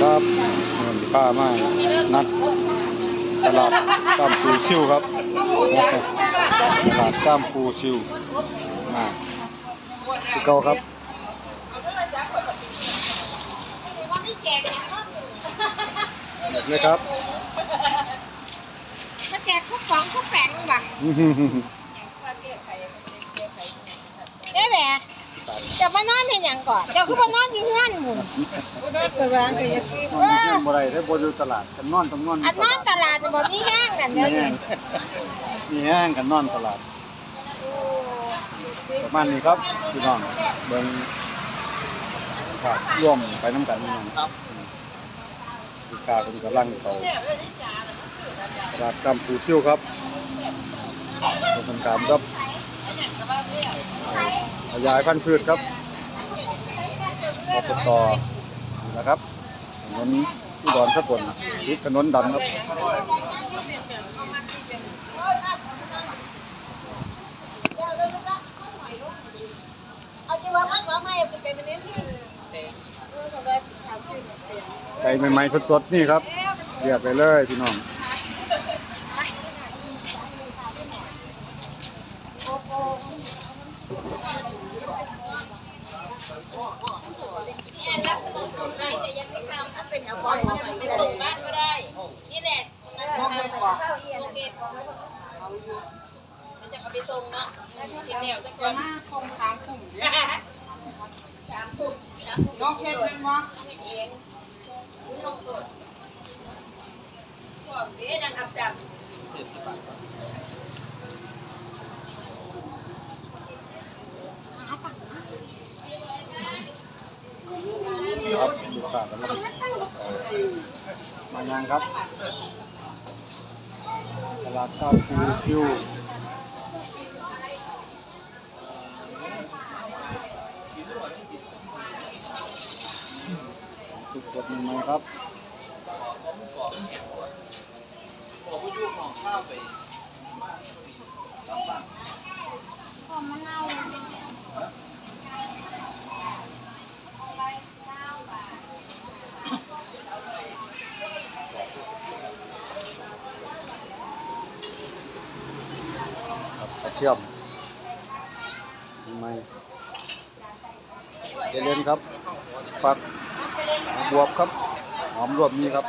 ครับเงินค่ามานัดตลาดก้ามปูซิวครับ ตลาดก้ามปูซิวมาที่เก่าครับแบบนี้ครับถ้าแกคุกของคุกแปงบ่ะเอ๊ะแหม่ จะมานอนเป็นอย่างก่อนเจ้าคือมานอนอยู่เฮือนหมุนสว่างกันอย่างที่นอเอนที่อเมืองบ่ได้ได้บ่อยู่ตลาดกันนอนต้องนอนอันนอนตลาดบ่มีแห้งนั่นมีเด้อแห้งมีแห้งกันนอนตลาดประมาณนี้ครับพี่น้องเบิ่งครับร่วมไปน้ำกันนี่ครับลูกค้าเป็นกำลังเขาตลาดกำปูซิ่วครับตรงกันข้ามครับ ขยายพันธุ์พืชครับอบตนี่แหละครับถนนอุดรสกลติดถนนดำครับเอาจิว่ามันว่าไม่เป็นเป็นนี้ไก่ใหม่ๆสดๆนี่ครับเรียกไปเลยพี่น้อง แต่ยังไม่ทำถ้าเป็ นเอาบอลไปส่งบ้านก็ได้นี่แหละโอเคโอเคมันจะเอาไปส่งเนาะกินแนวสักคนมาคงค้างกลุ่มเนี่ยสามทุ่มสามทุ่มน้องเพชรเป็นวะเองน้องสด ครับลูกค้ากำลังมายังครับตลาดข้าวปูคิวสุดกดใหม่ๆครับครับกระเทียม ใหม่เดลเลนครับฝักบวบครับ หอมรวบนี้ครับ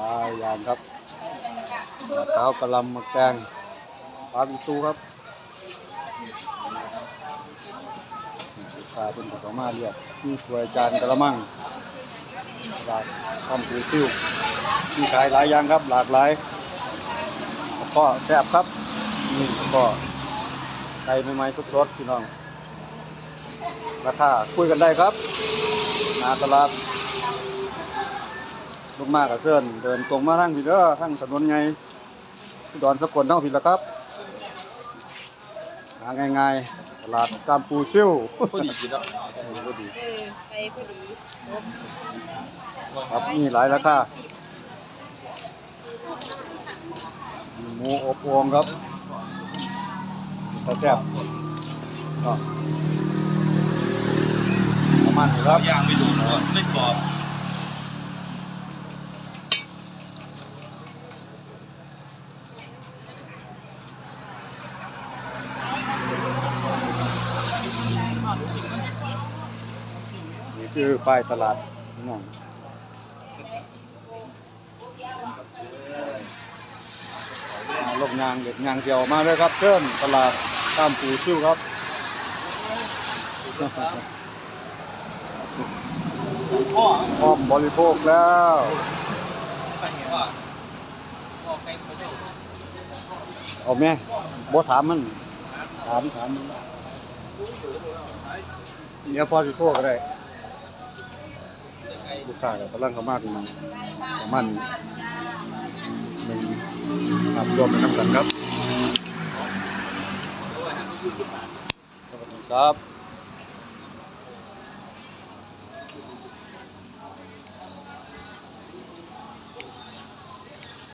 ลายยางครับมะพร้าวกะลำมะแกงปลาอีตูครับลูกค้าเป็นของมาเรียกมีถ้วยจานกระมังตลาดทำปูซิ่วมีขายหลายอย่างครับ หลากหลาย ก็แซ่บครับนี่ก็ใส่ใหม่ๆสดๆพี่น้อง ราคาคุยกันได้ครับหนาตลาดลูกมากกับเสื้อนเดินตรงมาทางพี่เด้อทางถนนไงดอนสกลเท่าพี่ละครับหาง่ายๆตลาดกามปูซิ่วพอดีกินแล้วพอดีเออไปพอดีครับมีหลายราคา หมูอบโอ่งครับกระแซ่บก็ประมาณนี้ครับย่างไม่ดูหรอไม่กรอบนี่คือป้ายตลาดพี่น้องมา ลงยางเด็ดยางเกี่ยวมาเลยครับเชิญตลาดตามปูซิ่วครับพ่อพร้อมบริโภคแล้วเอาเจ้าเอาแม่บ่ถามมัน ถามถามมันเดี๋ยวพอสิโทรก็ได้ลูกค้าก็กำลังเข้ามาพี่น้องประมาณ หนึ่งครับรวมเป็นน้ำกับครับ สวัสดีครับ